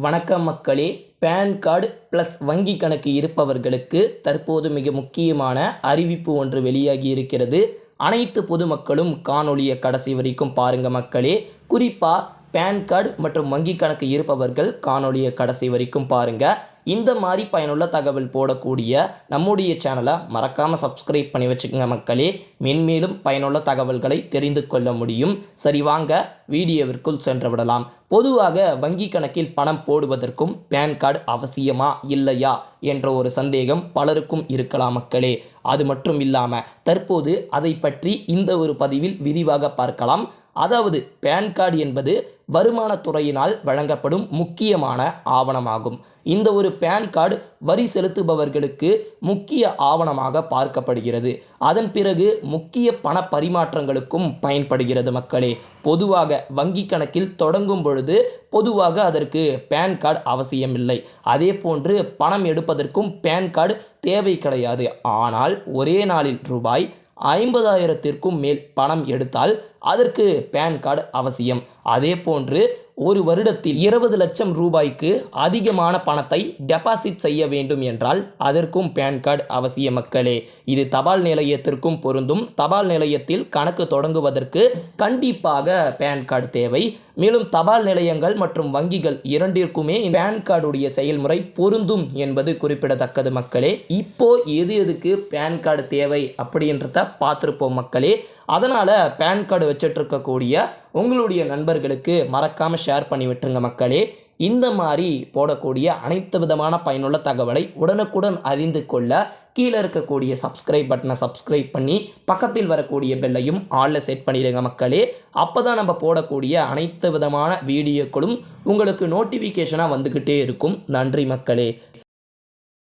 வணக்கம் மக்களே. Pan card plus வங்கி கணக்கு இருப்பவர்களுக்கு தற்போது மிக முக்கியமான அறிவிப்பு ஒன்று வெளியாகி இருக்கிறது. அனைத்து பொதுமக்களும் காணொளியை கடைசி வரைக்கும் பாருங்கள் மக்களே. குறிப்பாக பேன் கார்டு மற்றும் வங்கி கணக்கு இருப்பவர்கள் காணொலியை கடைசி வரைக்கும் பாருங்கள் இந்த மாதிரி பயனுள்ள தகவல் போடக்கூடிய நம்முடைய சேனலை மறக்காமல் சப்ஸ்கிரைப் பண்ணி வச்சுக்கோங்க மக்களே. மென்மேலும் பயனுள்ள தகவல்களை தெரிந்து கொள்ள முடியும். சரி வாங்க வீடியோவிற்குள் சென்று விடலாம். பொதுவாக வங்கி கணக்கில் பணம் போடுவதற்கும் பேன் கார்டு அவசியமா இல்லையா என்ற ஒரு சந்தேகம் பலருக்கும் இருக்கலாம் மக்களே. அது மட்டும் இல்லாமல் தற்போது அதை பற்றி இந்த ஒரு பதிவில் விரிவாக பார்க்கலாம். அதாவது பேன் கார்டு என்பது வருமானத்துறையினால் வழங்கப்படும் முக்கியமான ஆவணமாகும். இந்த ஒரு பேன் கார்டு வரி செலுத்துபவர்களுக்கு முக்கிய ஆவணமாக பார்க்கப்படுகிறது. அதன் பிறகு முக்கிய பண பரிமாற்றங்களுக்கும் பயன்படுகிறது மக்களே. பொதுவாக வங்கி கணக்கில் தொடங்கும் பொழுது பொதுவாக அதற்கு பேன் கார்டு அவசியமில்லை. அதே போன்று பணம் எடுப்பதற்கும் பேன் கார்டு தேவை கிடையாது. ஆனால் ஒரே நாளில் ரூபாய் ஐம்பதாயிரத்திற்கும் மேல் பணம் எடுத்தால் அதற்கு பேன் கார்டு அவசியம். அதே போன்று ஒரு வருடத்தில் இருபது லட்சம் ரூபாய்க்கு அதிகமான பணத்தை டெபாசிட் செய்ய வேண்டும் என்றால் அதற்கும் பேன் கார்டு அவசிய மக்களே. இது தபால் நிலையத்திற்கும் பொருந்தும். தபால் நிலையத்தில் கணக்கு தொடங்குவதற்கு கண்டிப்பாக பேன் கார்டு தேவை. மேலும் தபால் நிலையங்கள் மற்றும் வங்கிகள் இரண்டிற்குமே பேன் கார்டுடைய செயல்முறை பொருந்தும் என்பது குறிப்பிடத்தக்கது மக்களே. இப்போ எது எதுக்கு பேன் கார்டு தேவை அப்படின்றத பார்த்துருப்போம் மக்களே. அதனால் பேன் கார்டு வச்சுட்டு இருக்கக்கூடிய உங்களுடைய நண்பர்களுக்கு மறக்காமல் ஷேர் பண்ணி விட்டுருங்க மக்களே. இந்த மாதிரி போடக்கூடிய அனைத்து விதமான பயனுள்ள தகவலை உடனுக்குடன் அறிந்து கொள்ள கீழே இருக்கக்கூடிய சப்ஸ்கிரைப் பட்டனை சப்ஸ்கிரைப் பண்ணி பக்கத்தில் வரக்கூடிய பெல்லையும் ஆளில் செட் பண்ணிடுங்க மக்களே. அப்போ தான் நம்ம போடக்கூடிய அனைத்து விதமான வீடியோக்களும் உங்களுக்கு நோட்டிஃபிகேஷனாக வந்துக்கிட்டே இருக்கும். நன்றி மக்களே.